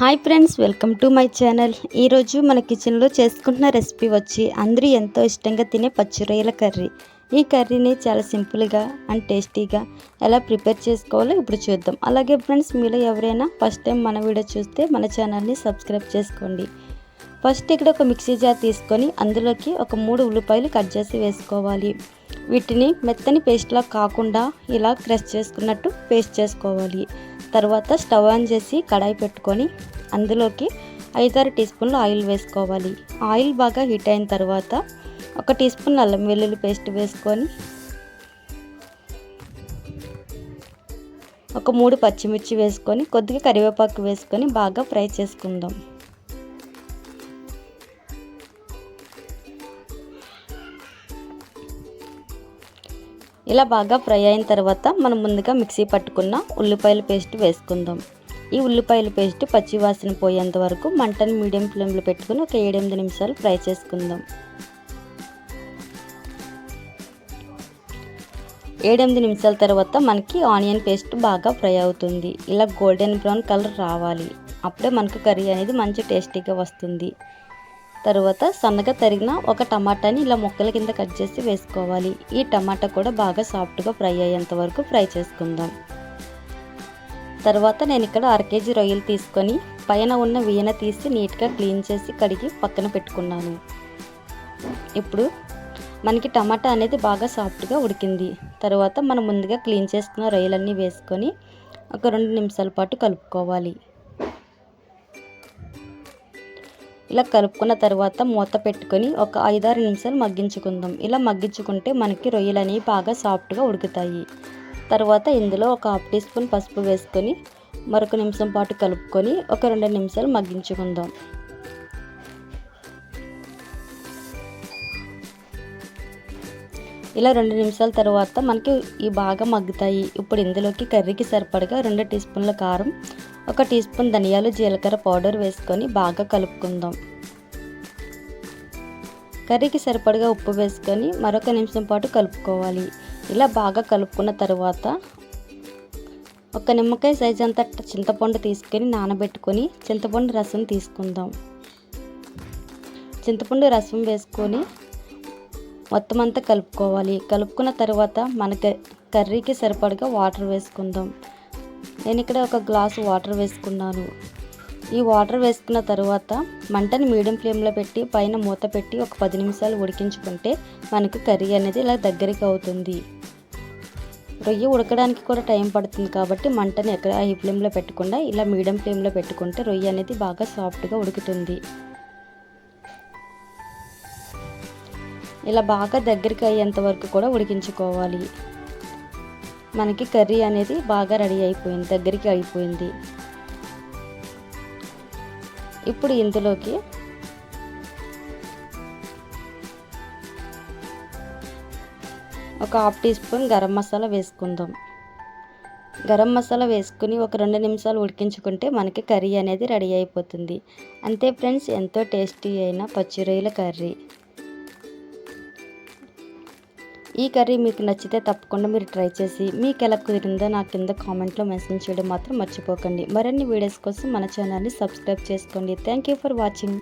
Hi friends welcome to my channel. ఈరోజు మన కిచెన్లో చేసుకుంటున్న రెసిపీ వచ్చి అందరూ ఎంతో ఇష్టంగా తినే పచ్చి రొయ్యల కర్రీ. ఈ కర్రీని చాలా సింపుల్గా అండ్ టేస్టీగా ఎలా ప్రిపేర్ చేసుకోవాలో ఇప్పుడు చూద్దాం. అలాగే ఫ్రెండ్స్ మీలో ఎవరైనా ఫస్ట్ టైం మన వీడియో చూస్తే మన ఛానల్ని సబ్స్క్రైబ్ చేసుకోండి. ఫస్ట్ ఇక్కడ ఒక మిక్సీ జార్ తీసుకొని అందులోకి ఒక మూడు ఉల్లిపాయలు కట్ చేసి వేసుకోవాలి. వీటిని మెత్తని పేస్ట్లా కాకుండా ఇలా క్రష్ చేసుకున్నట్టు పేస్ట్ చేసుకోవాలి. తర్వాత స్టవ్ ఆన్ చేసి కడాయి పెట్టుకొని అందులోకి ఐదారు టీ స్పూన్లు ఆయిల్ వేసుకోవాలి. ఆయిల్ బాగా హీట్ అయిన తర్వాత ఒక టీ స్పూన్ అల్లం వెల్లుల్లి పేస్ట్ వేసుకొని ఒక మూడు పచ్చిమిర్చి వేసుకొని కొద్దిగా కరివేపాకు వేసుకొని బాగా ఫ్రై చేసుకుందాం. ఇలా బాగా ఫ్రై అయిన తర్వాత మనం ముందుగా మిక్సీ పట్టుకున్న ఉల్లిపాయల పేస్ట్ వేసుకుందాం. ఈ ఉల్లిపాయల పేస్ట్ పచ్చి వాసన పోయేంత వరకు మంటను మీడియం ఫ్లేమ్లో పెట్టుకుని ఒక ఏడెనిమిది నిమిషాలు ఫ్రై చేసుకుందాం. ఏడెనిమిది నిమిషాల తర్వాత మనకి ఆనియన్ పేస్ట్ బాగా ఫ్రై అవుతుంది. ఇలా గోల్డెన్ బ్రౌన్ కలర్ రావాలి. అప్పుడే మనకు కర్రీ అనేది మంచి టేస్టీగా వస్తుంది. తర్వాత సన్నగా తరిగిన ఒక టమాటాని ఇలా ముక్కల కింద కట్ చేసి వేసుకోవాలి. ఈ టమాటా కూడా బాగా సాఫ్ట్గా ఫ్రై అయ్యేంత వరకు ఫ్రై చేసుకుందాం. తర్వాత నేను ఇక్కడ అర కేజీ రొయ్యలు తీసుకొని పైన ఉన్న వీణ తీసి నీట్గా క్లీన్ చేసి కడిగి పక్కన పెట్టుకున్నాను. ఇప్పుడు మనకి టమాటా అనేది బాగా సాఫ్ట్గా ఉడికింది. తర్వాత మనం ముందుగా క్లీన్ చేసుకున్న రొయ్యలన్నీ వేసుకొని ఒక రెండు నిమిషాల పాటు కలుపుకోవాలి. ఇలా కలుపుకున్న తర్వాత మూత పెట్టుకొని ఒక ఐదారు నిమిషాలు మగ్గించుకుందాం. ఇలా మగ్గించుకుంటే మనకి రొయ్యలు అనేవి బాగా సాఫ్ట్గా ఉడుకుతాయి. తర్వాత ఇందులో ఒక హాఫ్ టీ స్పూన్ పసుపు వేసుకొని మరొక నిమిషం పాటు కలుపుకొని ఒక రెండు నిమిషాలు మగ్గించుకుందాం. ఇలా రెండు నిమిషాల తర్వాత మనకి ఈ బాగా మగ్గుతాయి. ఇప్పుడు ఇందులోకి కర్రీకి సరిపడగా రెండు టీ స్పూన్ల కారం ఒక టీ స్పూన్ ధనియాలు జీలకర్ర పౌడర్ వేసుకొని బాగా కలుపుకుందాం. కర్రీకి సరిపడగా ఉప్పు వేసుకొని మరొక నిమిషం పాటు కలుపుకోవాలి. ఇలా బాగా కలుపుకున్న తర్వాత ఒక నిమ్మకాయ సైజ్ అంత చింతపండు తీసుకొని నానబెట్టుకొని చింతపండు రసం తీసుకుందాం. చింతపండు రసం వేసుకొని మొత్తం అంతా కలుపుకోవాలి. కలుపుకున్న తర్వాత మనకి కర్రీకి సరిపడగా వాటర్ వేసుకుందాం. నేను ఇక్కడ ఒక గ్లాసు వాటర్ వేసుకున్నాను. ఈ వాటర్ వేసుకున్న తర్వాత మంటని మీడియం ఫ్లేమ్లో పెట్టి పైన మూత పెట్టి ఒక పది నిమిషాలు ఉడికించుకుంటే మనకు కర్రీ అనేది ఇలా దగ్గరికి అవుతుంది. రొయ్య ఉడకడానికి కూడా టైం పడుతుంది కాబట్టి మంటని ఎక్కడ హై ఫ్లేమ్లో పెట్టకుండా ఇలా మీడియం ఫ్లేమ్లో పెట్టుకుంటే రొయ్య అనేది బాగా సాఫ్ట్గా ఉడుకుతుంది. ఇలా బాగా దగ్గరికి అయ్యేంత వరకు కూడా ఉడికించుకోవాలి. మనకి కర్రీ అనేది బాగా రెడీ అయిపోయింది దగ్గరికి అయిపోయింది. ఇప్పుడు ఇందులోకి ఒక half teaspoon garam masala వేసుకుందాం. గరం మసాలా వేసుకుని ఒక రెండు నిమిషాలు ఉడికించుకుంటే మనకి కర్రీ అనేది రెడీ అయిపోతుంది. అంతే ఫ్రెండ్స్ ఎంతో టేస్టీ అయిన పచ్చి రొయ్యల కర్రీ. ఈ కర్రీ మీకు నచ్చితే తప్పకుండా మీరు ట్రై చేసి మీకు ఎలా కుదిరిందో నా కింద కామెంట్లో మెసేజ్ చేయడం మాత్రం మర్చిపోకండి. మరిన్ని వీడియోస్ కోసం మన ఛానల్ని సబ్స్క్రైబ్ చేసుకోండి. Thank you for watching